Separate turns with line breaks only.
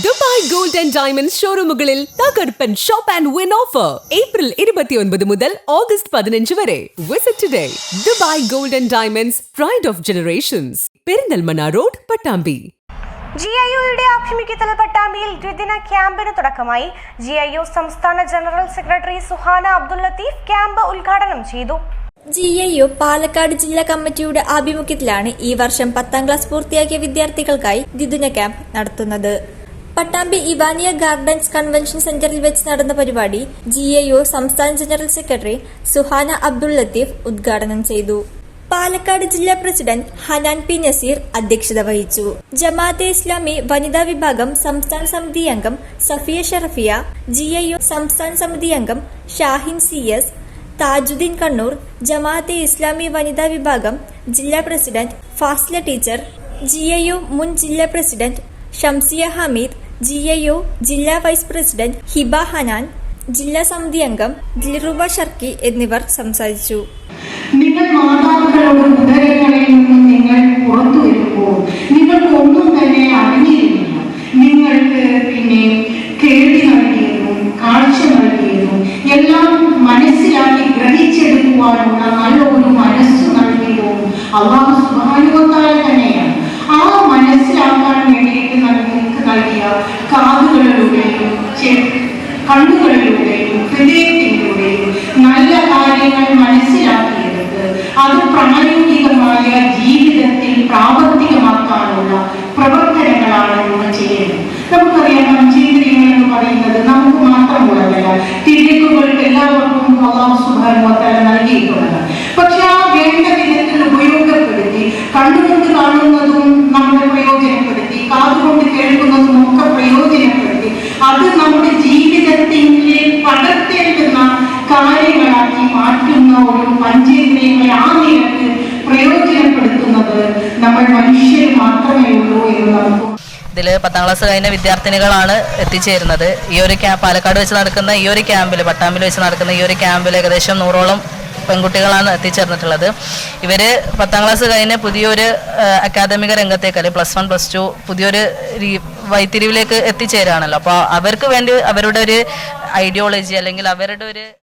Dubai gold and diamond ഷോറൂമുകളിൽ തകർപ്പൻ shop and win offer. April ഇരുപത്തിയൊൻപത് മുതൽ ഓഗസ്റ്റ് പതിനഞ്ച് വരെ. Visit today Dubai gold and diamonds pride of generations Perinthalmanna road Pattambi.
G I യുടെ ആഭിമുഖ്യത്തിൽ പട്ടാമ്പിയിൽ ദ്വിദിന ക്യാമ്പിന് തുടക്കമായി. ജി ഐ ഒ സംസ്ഥാന general secretary Suhana Abdul Latheef camp ഉദ്ഘാടനം ചെയ്തു.
ജി ഐ യു പാലക്കാട് ജില്ലാ കമ്മിറ്റിയുടെ ആഭിമുഖ്യത്തിലാണ് ഈ വർഷം പത്താം ക്ലാസ് പൂർത്തിയാക്കിയ വിദ്യാർത്ഥികൾക്കായി ദ്വിദിന ക്യാമ്പ് നടത്തുന്നത്. പട്ടാമ്പി ഇവാനിയ ഗാർഡൻസ് കൺവെൻഷൻ സെന്ററിൽ വെച്ച് നടന്ന പരിപാടി ജി എ യു സംസ്ഥാന ജനറൽ സെക്രട്ടറി സുഹാന അബ്ദുൾ ലത്തീഫ് ഉദ്ഘാടനം ചെയ്തു. പാലക്കാട് ജില്ലാ പ്രസിഡന്റ് ഹനാൻ പി നസീർ അധ്യക്ഷത വഹിച്ചു. ജമാഅത്തെ ഇസ്ലാമി വനിതാ വിഭാഗം സംസ്ഥാന സമിതി അംഗം Safiya Sharafiya G I U സംസ്ഥാന സമിതി അംഗം ഷാഹിൻ സി എസ് താജുദ്ദീൻ കണ്ണൂർ ജമാഅത്തെ ഇസ്ലാമി വനിതാ വിഭാഗം ജില്ലാ president Fasla teacher G I U മുൻ ജില്ലാ president Shamsiya Hameed G I ജില്ലാ വൈസ് പ്രസിഡന്റ് ഹിബ ഹനാൻ ജില്ലാ സമിതി അംഗം ദിൽറുബ ഷർക്കി എന്നിവർ സംസാരിച്ചു.
നിങ്ങൾ മാതാക്കളുടെ ഉദരങ്ങളിൽ നിന്ന് നിങ്ങൾ പുറത്തു വരുമ്പോൾ നിങ്ങൾക്ക് ഒന്നും തന്നെ അറിഞ്ഞിരുന്നില്ല നിങ്ങൾക്ക് പിന്നെ കേൾവി നൽകിയതും കാഴ്ച നൽകിയതും എല്ലാം മനസ്സിലാക്കി ഗ്രഹിച്ചെടുക്കുവാനുള്ള നല്ല ഒരു മനസ്സ് നൽകിയതും അള്ളാഹു കണ്ണുകളിലൂടെയും ഹൃദയത്തിലൂടെയും നല്ല കാര്യങ്ങൾ മനസ്സിലാക്കിയെടുത്ത് അത് പ്രായോഗികമായ ജീവിതത്തിൽ പ്രാവർത്തികമാക്കാനുള്ള പ്രവർത്തനങ്ങളാണ് നമ്മൾ ചെയ്യുന്നത് നമുക്കറിയാം പഞ്ചേന്ദ്രിയങ്ങൾ എന്ന് പറയുന്നത് നമുക്ക് മാത്രമുള്ളതല്ല. തിരക്കുകൾക്ക് എല്ലാവർക്കും അള്ളാഹു സുബാനുവത്താല നൽകിയിട്ടുള്ളത് നമ്മുടെ ജീവിതത്തിന്റെ പകർത്തേണ്ടുന്ന കാര്യങ്ങളാക്കി മാറ്റുന്ന ഒരു പഞ്ചേന്ദ്രിയങ്ങളെ ആ നിരക്ക് പ്രയോജനപ്പെടുത്തുന്നത് നമ്മൾ മനുഷ്യർ മാത്രമേ ഉള്ളൂ എന്ന് നമുക്ക്
ഇതിൽ പത്താം ക്ലാസ് കഴിഞ്ഞ വിദ്യാർത്ഥിനികളാണ് എത്തിച്ചേരുന്നത്. ഈ ഒരു ക്യാ പാലക്കാട് വെച്ച് നടക്കുന്ന ഈ ഒരു ക്യാമ്പിൽ പട്ടാമ്പിൽ വെച്ച് നടക്കുന്ന ഈ ഒരു ക്യാമ്പിൽ ഏകദേശം നൂറോളം പെൺകുട്ടികളാണ് എത്തിച്ചേർന്നിട്ടുള്ളത്. ഇവർ പത്താം ക്ലാസ് കഴിഞ്ഞ് പുതിയൊരു അക്കാദമിക രംഗത്തേക്ക് അല്ലെങ്കിൽ പ്ലസ് വൺ പ്ലസ് ടു പുതിയൊരു രീ- എത്തിച്ചേരാണല്ലോ അപ്പോൾ അവർക്ക് വേണ്ടി അവരുടെ ഒരു ഐഡിയോളജി അല്ലെങ്കിൽ അവരുടെ ഒരു